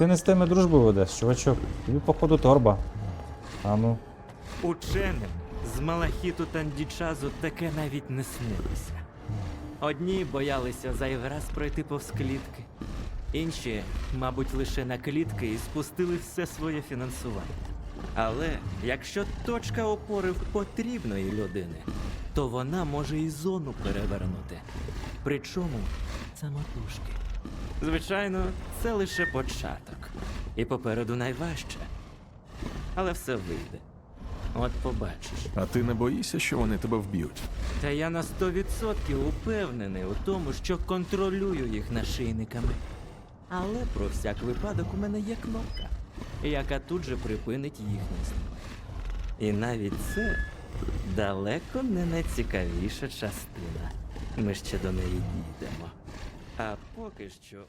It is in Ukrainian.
ти не з тими дружбу ведеш, чувачок. Тобі походу торба. А ну. Ученим з Малахіту Тандічазу таке навіть не снилося. Одні боялися зайвий раз пройти повз клітки, інші, мабуть, лише на клітки і спустили все своє фінансування. Але якщо точка опори в потрібної людини, то вона може і зону перевернути. Причому самотужки. Звичайно, це лише початок. І попереду найважче. Але все вийде. От побачиш. А ти не боїшся, що вони тебе вб'ють? Та я на 100% упевнений у тому, що контролюю їх нашийниками. Але про всяк випадок у мене є кнопка, яка тут же припинить їхнє існування. І навіть це далеко не найцікавіша частина. Ми ще до неї дійдемо. А поки що